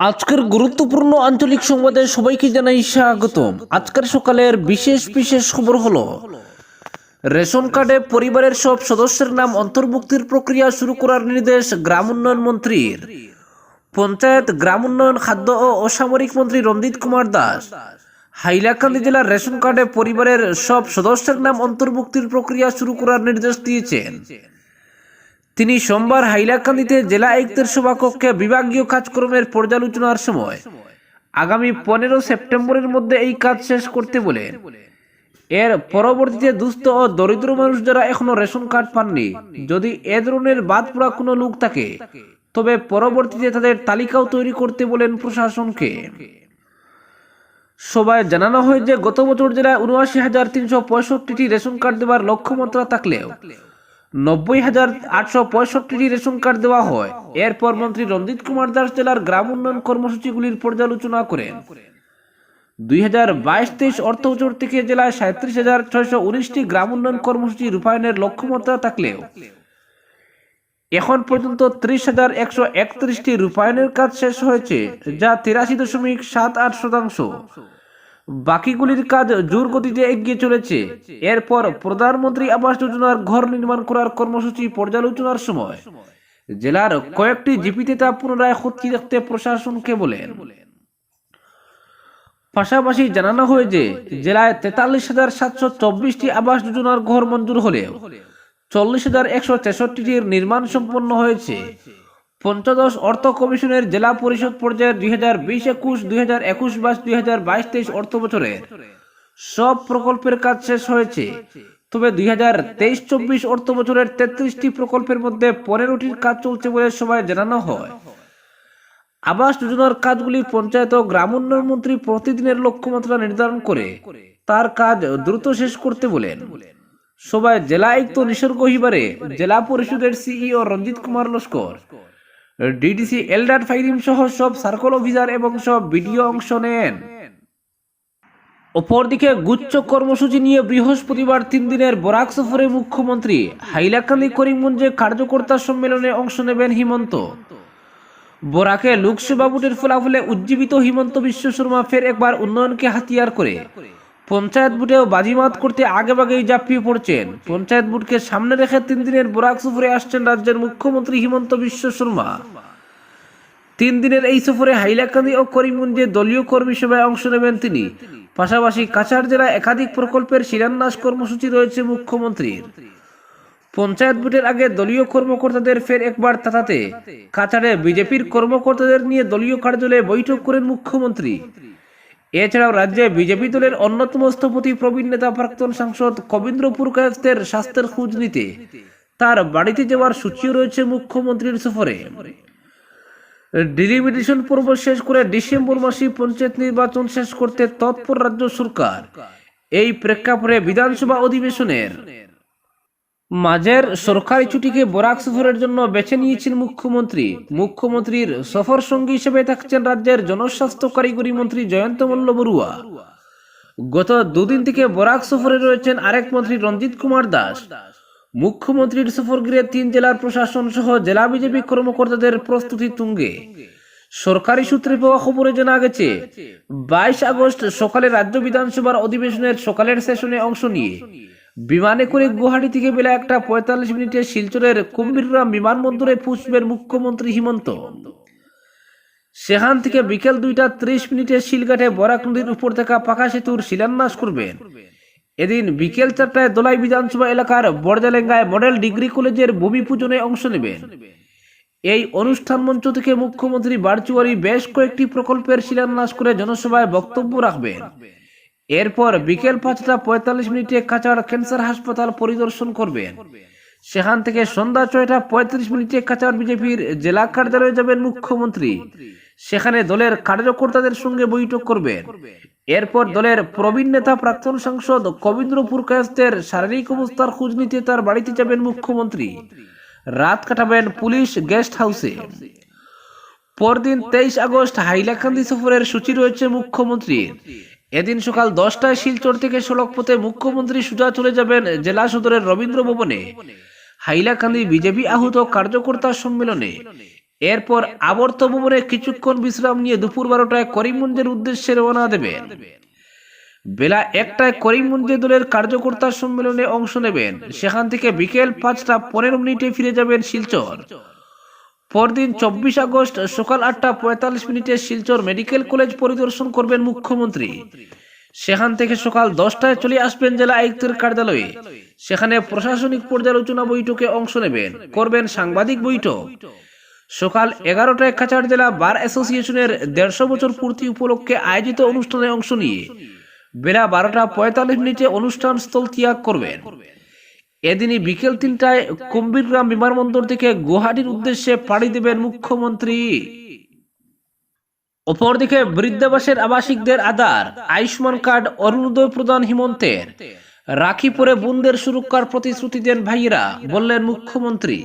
আজকের গুরুত্বপূর্ণ আঞ্চলিক সংবাদে সবাইকে জানাই স্বাগতম। আজকের সকালের বিশেষ বিশেষ খবর হলো, রেশন কার্ডে পরিবারের সব সদস্যের নাম অন্তর্ভুক্তির প্রক্রিয়া শুরু করার নির্দেশ গ্রাম উন্নয়ন মন্ত্রীর। পঞ্চায়েত, গ্রাম উন্নয়ন, খাদ্য ও অসামরিক মন্ত্রী রঞ্জিত কুমার দাস। হাইলাকান্দি জেলার রেশন কার্ডে পরিবারের সব সদস্যের নাম অন্তর্ভুক্তির প্রক্রিয়া শুরু করার নির্দেশ দিয়েছেন। তিনি সোমবার হাইলাকান্দিতে জেলা আয়ুক্তের সভাকক্ষে বিভাগীয় কাজকর্মের পর্যালোচনার সময় আগামী পনেরো সেপ্টেম্বরের মধ্যে এই কাজ শেষ করতে বলেন। এর পরবর্তীতে দুস্থ ও দরিদ্র মানুষ যারা এখনও রেশন কার্ড পাননি, যদি এ ধরনের বাদ পড়া কোনো লোক থাকে, তবে পরবর্তীতে তাদের তালিকাও তৈরি করতে বলেন প্রশাসনকে। সবাই জানানো হয় যে গত বছর জেলায় উনআশি হাজার তিনশো পঁয়ষট্টিটি রেশন কার্ড দেওয়ার লক্ষ্যমাত্রা থাকলেও নব্বই হাজার আটশো পঁয়ষট্টিটি রেশন কার্ড দেওয়া হয়। এরপর মন্ত্রী রঞ্জিত কুমার দাস জেলার গ্রাম উন্নয়ন কর্মসূচিগুলির পর্যালোচনা করেন। দুই হাজার বাইশ তেইশ অর্থ বছর থেকে জেলায় সাঁত্রিশ হাজার ছয়শো উনিশটি গ্রাম উন্নয়ন কর্মসূচি রূপায়ণের লক্ষ্যমাত্রা থাকলেও, এখন পর্যন্ত ত্রিশ হাজার একশো একত্রিশটি রূপায়ণের কাজ শেষ হয়েছে, যা তিরাশি দশমিক সাত আট শতাংশ। বাকিগুলির কাজ জোর গতিতে এগিয়ে চলেছে। এরপর প্রধানমন্ত্রী আবাস যোজনার ঘর নির্মাণ করার কর্মসূচি পর্যালোচনার সময়। জেলার কয়েকটি জিপিতে তা পুনরায় খতিয়ে দেখতে প্রশাসনকে বলেন। পাশাপাশি জানানো হয় যে জেলায় তেতাল্লিশ হাজার সাতশো চব্বিশটি আবাস যোজনার ঘর মঞ্জুর হলেও চল্লিশ হাজার একশো তেষট্টিটির নির্মাণ সম্পন্ন হয়েছে। পঞ্চদশ অর্থ কমিশনের জেলা পরিষদ পর্যায়ের দুই হাজার বিশ একুশ, দুই হাজার একুশ বাইশ দুই হাজার বাইশ তেইশ অর্থ বছরের সব প্রকল্পের কাজ শেষ হয়েছে। তবে দুই হাজার তেইশ, চব্বিশ অর্থ বছরের তেত্রিশটি প্রকল্পের মধ্যে পনেরোটির কাজ চলছে বলে সবাই জানানো হয়। আবাস যোজনার কাজগুলি পঞ্চায়েত ও গ্রাম উন্নয়ন মন্ত্রী প্রতিদিনের লক্ষ্যমাত্রা নির্ধারণ করে তার কাজ দ্রুত শেষ করতে বলেন। সবাই জেলা আয়ুক্ত নিসর্গ হিবারে জেলা পরিষদের সিইও রঞ্জিত কুমার লস্কর ডিডিসি এলডার ফাইরিম সহ সব সার্কল অফিসার এবং সব ভিডিও অংশ নেন। অপরদিকে গুচ্ছ কর্মসূচি নিয়ে বৃহস্পতিবার তিন দিনের বরাক সফরে মুখ্যমন্ত্রী হাইলাকান্দি করিমগঞ্জে কার্যকর্তা সম্মেলনে অংশ নেবেন হিমন্ত। বরাকে লোকসভা ভোটের ফলাফলে উজ্জীবিত হিমন্ত বিশ্ব শর্মা ফের একবার উন্নয়নকে হাতিয়ার করে। পঞ্চায়েত ভোটেও বাজিমাত করতে আগেভাগেই ঝাঁপিয়ে পড়ছেন। পঞ্চায়েত ভোটকে সামনে রেখে তিন দিনের বরাক সফরে আসছেন রাজ্যের মুখ্যমন্ত্রী হিমন্ত বিশ্ব শর্মা। তিন দিনের এই সফরে হাইলাকান্দি ও করিমগঞ্জে দলীয় কর্মী সভায় অংশ নেবেন তিনি। পাশাপাশি কাছাড় জেলায় একাধিক প্রকল্পের শিলান্যাস কর্মসূচি রয়েছে মুখ্যমন্ত্রীর। পঞ্চায়েত ভোটের আগে দলীয় কর্মকর্তাদের ফের একবার তাতাতে। কাছাড়ে বিজেপির কর্মকর্তাদের নিয়ে দলীয় কার্যালয়ে বৈঠক করেন মুখ্যমন্ত্রী। এছাড়াও রাজ্যে বিজেপি দলের অন্যতম স্থপতি প্রবীণ নেতা প্রাক্তন সাংসদ কবীন্দ্রপুর কায়স্থের স্বাস্থ্যের খোঁজ নিতে। তার বাড়িতে যাওয়ার সূচিও রয়েছে মুখ্যমন্ত্রীর সফরে। ডিলিমিটেশন পর্ব শেষ করে ডিসেম্বর মাসে পঞ্চায়েত নির্বাচন শেষ করতে তৎপর রাজ্য সরকার। এই প্রেক্ষাপটে বিধানসভা অধিবেশনের মাঝের সরকারি ছুটিকে বরাক সফরের জন্য বেছে নিয়েছেন মুখ্যমন্ত্রী। মুখ্যমন্ত্রীর সফর সঙ্গী হিসেবে থাকছেন রাজ্যের জনস্বাস্থ্য কারিগরি মন্ত্রী জয়ন্ত মল্ল বড়ুয়া। গত দুদিন থেকে বরাক সফরে রয়েছেন আরেক মন্ত্রী রঞ্জিত কুমার দাস। মুখ্যমন্ত্রীর সফর ঘিরে তিন জেলার প্রশাসন সহ জেলা বিজেপি কর্মকর্তাদের প্রস্তুতি তুঙ্গে। সরকারি সূত্রে পাওয়া খবরে জানা গেছে, বাইশ আগস্ট সকালে রাজ্য বিধানসভার অধিবেশনের সকালের সেশনে অংশ নিয়ে বিমানে করে গুয়াহাটি থেকে বেলা একটা পঁয়তাল্লিশ মিনিটে শিলচরের কুম্ভীররাম বিমানবন্দরে পৌঁছবেন মুখ্যমন্ত্রী হিমন্ত। সেখান থেকে বিকেল দুইটা ত্রিশ মিনিটে শিলঘাটে বরাক নদীর উপর থাকা পাকা সেতুর শিলান্যাস করবেন। এদিন বিকেল চারটায় দোলাই বিধানসভা এলাকার বড়জালেঙ্গায় মডেল ডিগ্রি কলেজের ভূমি পূজনে অংশ নেবেন। এই অনুষ্ঠান মঞ্চ থেকে মুখ্যমন্ত্রী ভার্চুয়ালি বেশ কয়েকটি প্রকল্পের শিলান্যাস করে জনসভায় বক্তব্য রাখবেন। এরপর বিকেল পাঁচটা পঁয়তাল্লিশ মিনিটে কাছাড় ক্যান্সার হাসপাতাল পরিদর্শন করবেন। সেখান থেকে সন্ধ্যা ছয়টা পঁয়ত্রিশ মিনিটে কাছাড় বিজেপির জেলা কার্যালয়ে যাবেন মুখ্যমন্ত্রী। সেখানে দলের কার্যকর্তাদের সঙ্গে বৈঠক করবেন। এরপর দলের প্রবীণ নেতা, প্রাক্তন সাংসদ কবীন্দ্রপুর কায়স্তের শারীরিক অবস্থার খোঁজ নিতে তার বাড়িতে যাবেন মুখ্যমন্ত্রী। রাত কাটাবেন পুলিশ গেস্ট হাউসে। পরদিন তেইশ আগস্ট হাইলাকান্দি সফরের সূচি রয়েছে মুখ্যমন্ত্রীর। এদিন সকাল দশটায় শিলচর থেকে সড়ক পথে মুখ্যমন্ত্রী সুজা চলে যাবেন জেলা সদরের রবীন্দ্র ভবনে। হাইলাকান্দি বিজেপি আহত কার্যকর্তা সম্মেলনে। এরপর আবর্ত ভবনে কিছুক্ষণ বিশ্রাম নিয়ে দুপুর বারোটায় করিমগঞ্জের উদ্দেশ্যে রওনা দেবেন। বেলা একটায় করিমগঞ্জে দলের কার্যকর্তা সম্মেলনে অংশ নেবেন। সেখান থেকে বিকেল পাঁচটা পনেরো মিনিটে ফিরে যাবেন শিলচর। পরদিন চব্বিশ আগস্ট সকাল আটটা পঁয়তাল্লিশ মিনিটে শিলচর মেডিকেল কলেজ পরিদর্শন করবেন মুখ্যমন্ত্রী। সেখান থেকে সকাল দশটায় চলে আসবেন জেলা আয়ুক্তের কার্যালয়ে। সেখানে প্রশাসনিক পর্যালোচনা বৈঠকে অংশ নেবেন। করবেন সাংবাদিক বৈঠক। সকাল এগারোটায় কাছাড় জেলা বার অ্যাসোসিয়েশনের দেড়শো বছর পূর্তি উপলক্ষে আয়োজিত অনুষ্ঠানে অংশ নিয়ে বেলা বারোটা পঁয়তাল্লিশ মিনিটে অনুষ্ঠান স্থল ত্যাগ করবেন। এদিনই বিকেল তিনটায় কুম্ভীরগ্রাম বিমানবন্দর থেকে গুয়াহাটির উদ্দেশ্যে পাড়ি দেবেন মুখ্যমন্ত্রী। অপরদিকে বৃদ্ধাবাসের আবাসিকদের আধার, আয়ুষ্মান কার্ড, অরুণোদয় প্রদান হিমন্তের। রাখি পরে বোনদের সুরক্ষার প্রতিশ্রুতি দেন ভাইয়েরা, বললেন মুখ্যমন্ত্রী।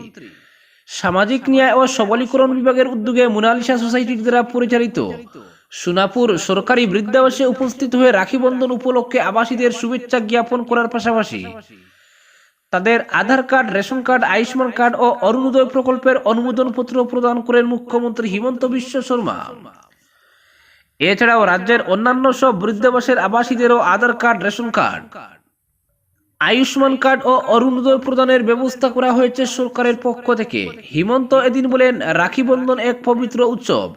সামাজিক ন্যায় ও সবলীকরণ বিভাগের উদ্যোগে মোনালিসা সোসাইটির দ্বারা পরিচালিত সোনাপুর সরকারি বৃদ্ধাবাসে উপস্থিত হয়ে রাখি বন্ধন উপলক্ষে আবাসীদের শুভেচ্ছা জ্ঞাপন করার পাশাপাশি তাদের Aadhaar card, ration card, Ayushman card ও অরুণোদয় প্রকল্পের অনুমোদন পত্র প্রদান করেন মুখ্যমন্ত্রী হিমন্ত বিশ্ব শর্মা। এছাড়াও রাজ্যের অন্যান্য সব বৃদ্ধাবাসের আবাসীদেরও Aadhaar card, ration card, Ayushman card ও অরুণোদয় প্রদানের ব্যবস্থা করা হয়েছে সরকারের পক্ষ থেকে। হিমন্ত এদিন বলেন, রাখি বন্ধন এক পবিত্র উৎসব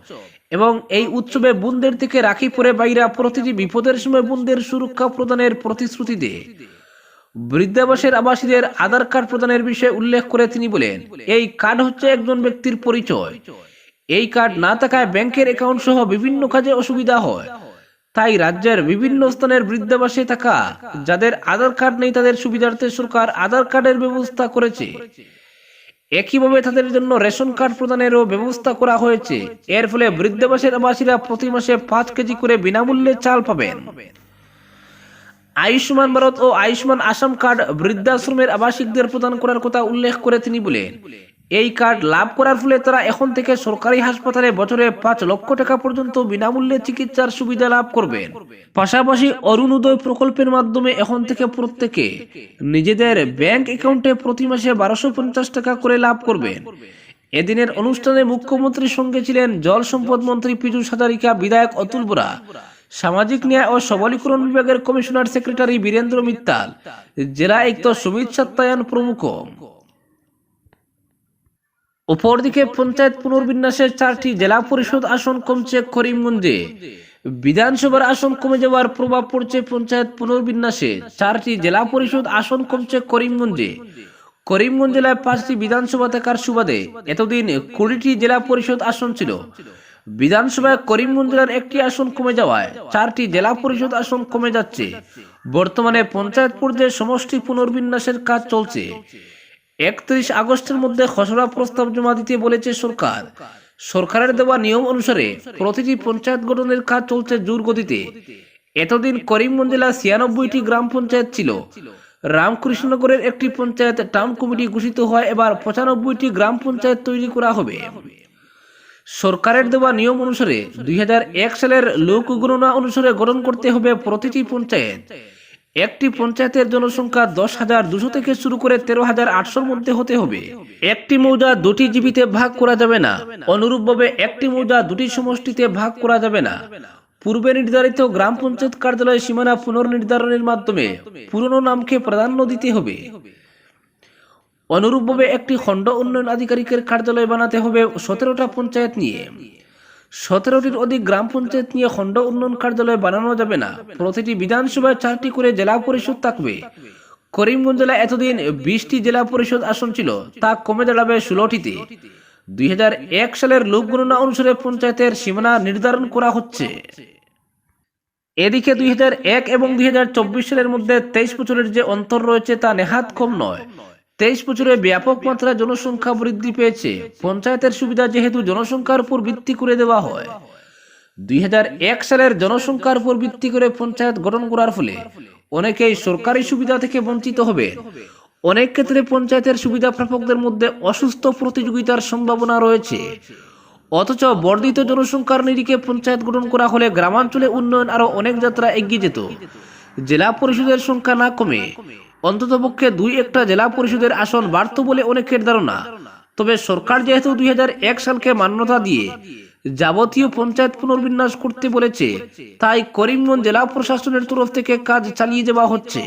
এবং এই উৎসবে বোনদের থেকে রাখি পরে বাইরা প্রতিটি বিপদের সময় বোনদের সুরক্ষা প্রদানের প্রতিশ্রুতি দেয়। বৃদ্ধাবাসের আবাসীদের আধার কার্ড প্রদানের বিষয়ে উল্লেখ করে তিনি বলেন, এই কার্ড হচ্ছে একজন ব্যক্তির পরিচয়। এই কার্ড না থাকায় ব্যাংকের অ্যাকাউন্ট সহ বিভিন্ন কাজে অসুবিধা হয়। তাই রাজ্যের বিভিন্ন স্থানের বৃদ্ধাবাসে থাকা, যাদের আধার কার্ড নেই তাদের সুবিধার্থে সরকার আধার কার্ডের ব্যবস্থা করেছে। একইভাবে তাদের জন্য রেশন কার্ড প্রদানেরও ব্যবস্থা করা হয়েছে। এর ফলে বৃদ্ধাবাসের আবাসীরা প্রতি মাসে পাঁচ কেজি করে বিনামূল্যে চাল পাবেন। আয়ুষ্মান ভারত ও আয়ুষ্মান আসাম কার্ড বৃদ্ধাশ্রমের আবাসিকদের প্রদান করার কথা উল্লেখ করে তিনি বলেন, এই কার্ড লাভ করার ফলে তারা এখন থেকে সরকারি হাসপাতালে বছরে পাঁচ লক্ষ টাকা পর্যন্ত বিনামূল্যে চিকিৎসার সুবিধা লাভ করবেন। পাশাপাশি অরুণোদয় প্রকল্পের মাধ্যমে এখন থেকে প্রত্যেকে নিজেদের ব্যাংক অ্যাকাউন্টে প্রতি মাসে বারোশো পঞ্চাশ টাকা করে লাভ করবেন। এদিনের অনুষ্ঠানে মুখ্যমন্ত্রীর সঙ্গে ছিলেন জল সম্পদ মন্ত্রী পীযূষ হাজারিকা, বিধায়ক অতুল বোরা সামাজিক ন্যায় ও সবলীকরণ বিভাগের কমিশনার সেক্রেটারি বীরেন্দ্র মিত্তাল, জেলা আয়ুক্ত সুমিত সত্যায়ন প্রমুখ। অপরদিকে পঞ্চায়েত পুনর্বিন্যাসের চারটি জেলা পরিষদ আসন কমছে করিমগঞ্জে। বিধানসভার আসন কমে যাওয়ার প্রভাব পড়ছে পঞ্চায়েত পুনর্বিন্যাসে। চারটি জেলা পরিষদ আসন কমছে করিমগঞ্জে। করিমগঞ্জ জেলায় পাঁচটি বিধানসভা থাকার সুবাদে এতদিন কুড়িটি জেলা পরিষদ আসন ছিল। বিধানসভায় করিমগঞ্জ জেলার একটি আসন কমে যাওয়ায় চারটি জেলা পরিষদ আসন কমে যাচ্ছে। বর্তমানে পঞ্চায়েত পর্যায়ে সমষ্টি পুনর্বিন্যাসের কাজ চলছে। একত্রিশ আগস্টের মধ্যে খসড়া প্রস্তাব জমা দিতে বলেছে সরকার। সরকারের দেওয়া নিয়ম অনুসারে প্রতিটি পঞ্চায়েত গঠনের কাজ চলছে জোর গতিতে। এতদিন করিমগঞ্জ জেলা ছিয়ানব্বইটি গ্রাম পঞ্চায়েত ছিল। রামকৃষ্ণনগরের একটি পঞ্চায়েত টাউন কমিটি ঘোষিত হয়, এবার পঁচানব্বইটি গ্রাম পঞ্চায়েত তৈরি করা হবে। সরকারের দেওয়া নিয়ম অনুসারে দুই হাজার এক সালের লোক গণনা অনুসারে গঠন করতে হবে প্রতিটি পঞ্চায়েত। একটি পঞ্চায়েতের জনসংখ্যা দশ হাজার দুশো থেকে শুরু করে তেরো হাজার আটশোর মধ্যে হতে হবে। একটি মৌজা দুটি জীবিতে ভাগ করা যাবে না। অনুরূপভাবে একটি মৌজা দুটি সমষ্টিতে ভাগ করা যাবে না। পূর্বে নির্ধারিত গ্রাম পঞ্চায়েত কার্যালয় সীমানা পুনর্নির্ধারণের মাধ্যমে পুরনো নামকে প্রাধান্য দিতে হবে। অনুরূপভাবে একটি খণ্ড উন্নয়ন আধিকারিকের কার্যালয় বানাতে হবে সতেরোটা পঞ্চায়েত নিয়ে। সতেরোটির অধিক গ্রাম পঞ্চায়েত নিয়ে খণ্ড উন্নয়ন কার্যালয় বানানো যাবে না। প্রতিটি বিধানসভায় চারটি করে জেলা পরিষদ থাকবে। করিমগঞ্জ জেলায় এতদিন বিশটি জেলা পরিষদ আসন ছিল, তা কমে দাঁড়াবে ষোলোটিতে। দুই হাজার এক সালের লোক গণনা অনুসারে পঞ্চায়েতের সীমানা নির্ধারণ করা হচ্ছে। এদিকে দুই হাজার এক এবং দুই হাজার চব্বিশ সালের মধ্যে তেইশ বছরের যে অন্তর রয়েছে তা নেহাত কম নয়। তেইশ বছরে ব্যাপক মাত্রায় জনসংখ্যা বৃদ্ধি পেয়েছে। পঞ্চায়েতের সুবিধা যেহেতু জনসংখ্যার উপর ভিত্তি করে দেওয়া হয়। দুই হাজার এক সালের জনসংখ্যার উপর ভিত্তি করে পঞ্চায়েত গঠন করার ফলে অনেকেই সরকারি সুবিধা থেকে বঞ্চিত হবে। অনেক ক্ষেত্রে পঞ্চায়েতের সুবিধা প্রাপকদের মধ্যে অসুস্থ প্রতিযোগিতার সম্ভাবনা রয়েছে। অথচ বর্ধিত জনসংখ্যার নিরিখে পঞ্চায়েত গঠন করা হলে গ্রামাঞ্চলে উন্নয়ন আরও অনেক যাত্রা এগিয়ে যেত। জেলা পরিষদের সংখ্যা না কমে, অন্ততপক্ষে দুই একটা জেলা পরিষদের আসন বাড়ত বলে অনেকের ধারণা। তবে সরকার যেহেতু দুই হাজার এক সালকে মান্যতা দিয়ে যাবতীয় পঞ্চায়েত পুনর্বিন্যাস করতে বলেছে, তাই করিমগঞ্জ জেলা প্রশাসনের তরফ থেকে কাজ চালিয়ে যাওয়া হচ্ছে।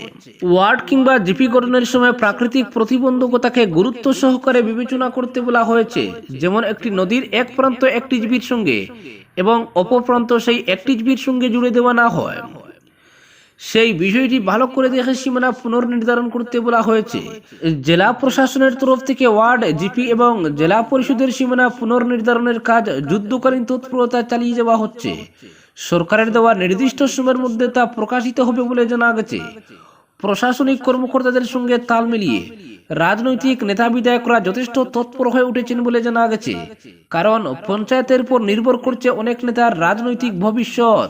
ওয়ার্ড কিংবা জিপি গঠনের সময় প্রাকৃতিক প্রতিবন্ধকতাকে গুরুত্ব সহকারে বিবেচনা করতে বলা হয়েছে, যেমন একটি নদীর এক প্রান্ত একটি জিপির সঙ্গে এবং অপর প্রান্ত সেই একটি জিপির সঙ্গে জুড়ে দেওয়া না হয়। সেই বিষয়টি ভালো করে দেখে সীমানা পুনর্নির্ধারণ করতে বলা হয়েছে। জেলা প্রশাসনের তরফ থেকে ওয়ার্ড, জিপি এবং জেলা পরিষদের সীমানা পুনর্নির্ধারণের কাজ যুদ্ধকালীন তৎপরতা চালিয়ে যাওয়া হচ্ছে। সরকারের দেওয়া নির্দিষ্ট সময়ের মধ্যে তা প্রকাশিত হবে বলে জানা গেছে। প্রশাসনিক কর্মকর্তাদের সঙ্গে তাল মিলিয়ে রাজনৈতিক নেতা বিধায়করা যথেষ্ট তৎপর হয়ে উঠেছেন বলে জানা গেছে। কারণ পঞ্চায়েতের উপর নির্ভর করছে অনেক নেতার রাজনৈতিক ভবিষ্যৎ।